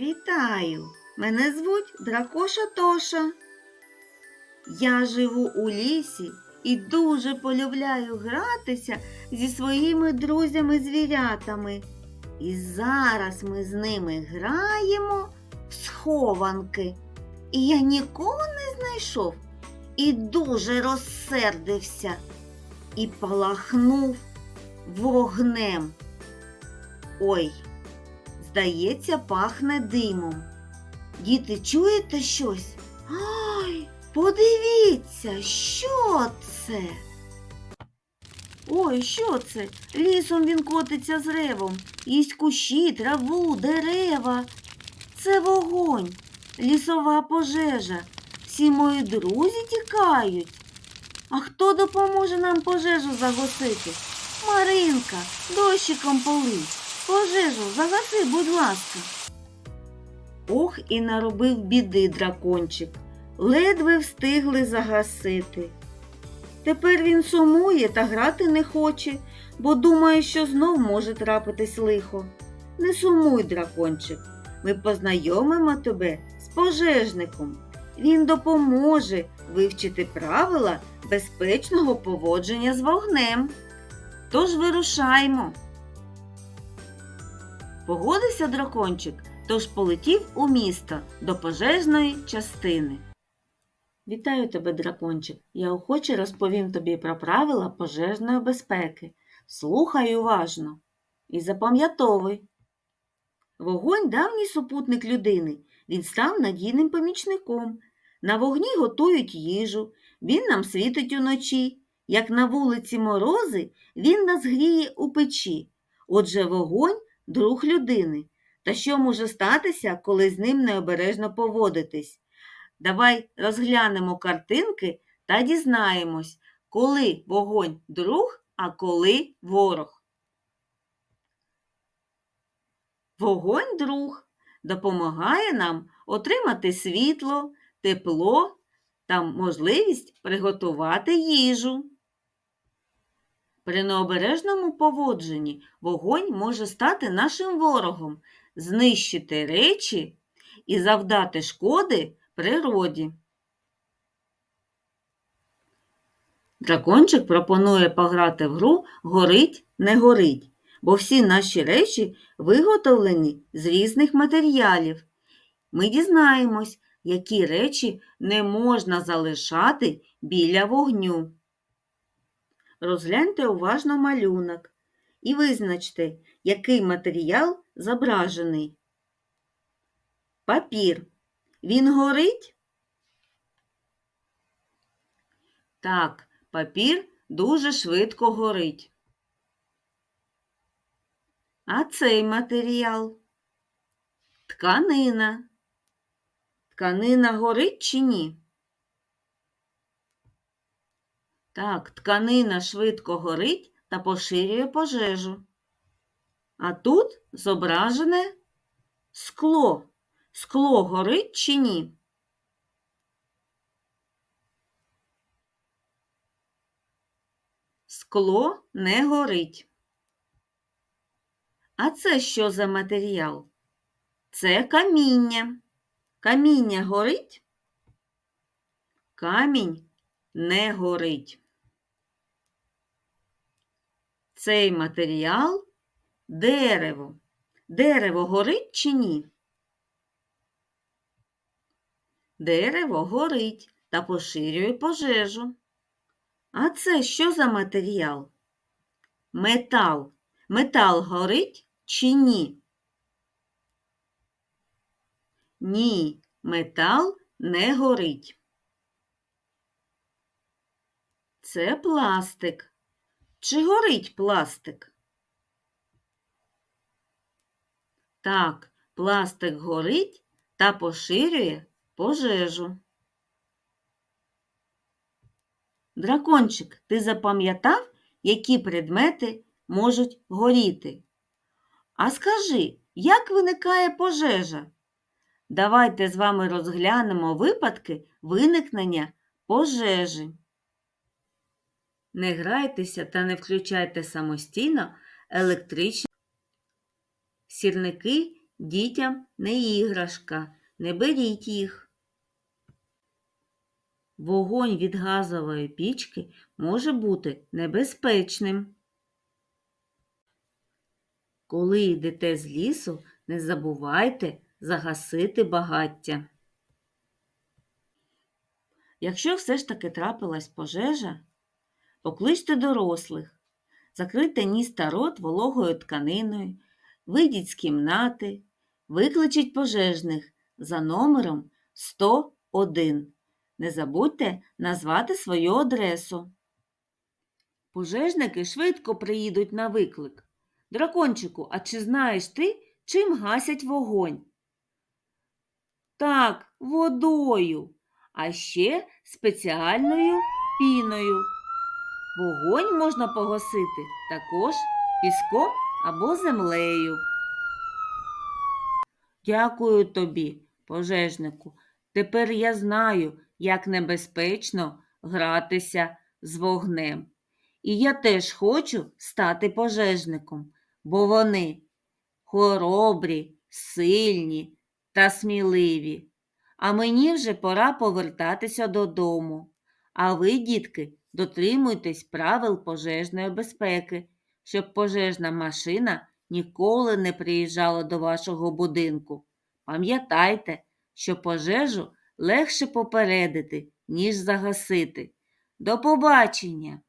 Вітаю! Мене звуть Дракоша Тоша. Я живу у лісі і дуже полюбляю гратися зі своїми друзями-звірятами. І зараз ми з ними граємо в схованки. І я нікого не знайшов і дуже розсердився і палахнув вогнем. Ой, здається, пахне димом. Діти, чуєте щось? Ай, подивіться, що це? Ой, що це? Лісом він котиться з ревом. Їсть кущі, траву, дерева. Це вогонь, лісова пожежа. Всі мої друзі тікають. А хто допоможе нам пожежу загасити? Маринка, дощиком полий. Пожежу загаси, будь ласка. Ох, і наробив біди дракончик. Ледве встигли загасити. Тепер він сумує та грати не хоче, бо думає, що знов може трапитись лихо. Не сумуй, дракончик, ми познайомимо тебе з пожежником. Він допоможе вивчити правила безпечного поводження з вогнем. Тож вирушаймо. Погодився дракончик, тож полетів у місто до пожежної частини. Вітаю тебе, дракончик. Я охоче розповім тобі про правила пожежної безпеки. Слухай уважно і запам'ятовуй. Вогонь давній супутник людини. Він став надійним помічником. На вогні готують їжу, він нам світить уночі. Як на вулиці морози, він нас гріє у печі. Отже, вогонь друг людини. Та що може статися, коли з ним необережно поводитись? Давай розглянемо картинки та дізнаємось, коли вогонь друг, а коли ворог. Вогонь друг допомагає нам отримати світло, тепло та можливість приготувати їжу. При необережному поводженні вогонь може стати нашим ворогом, знищити речі і завдати шкоди природі. Дракончик пропонує пограти в гру Горить, не горить, бо всі наші речі виготовлені з різних матеріалів. Ми дізнаємось, які речі не можна залишати біля вогню. Розгляньте уважно малюнок і визначте, який матеріал зображений. Папір. Він горить? Так, папір дуже швидко горить. А цей матеріал? Тканина. Тканина горить чи ні? Так, тканина швидко горить та поширює пожежу. А тут зображене скло. Скло горить чи ні? Скло не горить. А це що за матеріал? Це каміння. Каміння горить? Камінь не горить. Цей матеріал дерево. Дерево горить чи ні? Дерево горить та поширює пожежу. А це що за матеріал? Метал. Метал горить чи ні? Ні, метал не горить. Це пластик. Чи горить пластик? Так, пластик горить та поширює пожежу. Дракончик, ти запам'ятав, які предмети можуть горіти? А скажи, як виникає пожежа? Давайте з вами розглянемо випадки виникнення пожежі. Не грайтеся та не включайте самостійно електричні сірники дітям не іграшка, не беріть їх. Вогонь від газової пічки може бути небезпечним. Коли йдете з лісу, не забувайте загасити багаття. Якщо все ж таки трапилась пожежа, покличте дорослих, закрийте ніс та рот вологою тканиною, вийдіть з кімнати, викличіть пожежних за номером 101. Не забудьте назвати свою адресу. Пожежники швидко приїдуть на виклик. Дракончику, а чи знаєш ти, чим гасять вогонь? Так, водою, а ще спеціальною піною. Вогонь можна погасити також піском або землею. Дякую тобі, пожежнику. Тепер я знаю, як небезпечно гратися з вогнем. І я теж хочу стати пожежником, бо вони хоробрі, сильні та сміливі. А мені вже пора повертатися додому. А ви, дітки, дотримуйтесь правил пожежної безпеки, щоб пожежна машина ніколи не приїжджала до вашого будинку. Пам'ятайте, що пожежу легше попередити, ніж загасити. До побачення!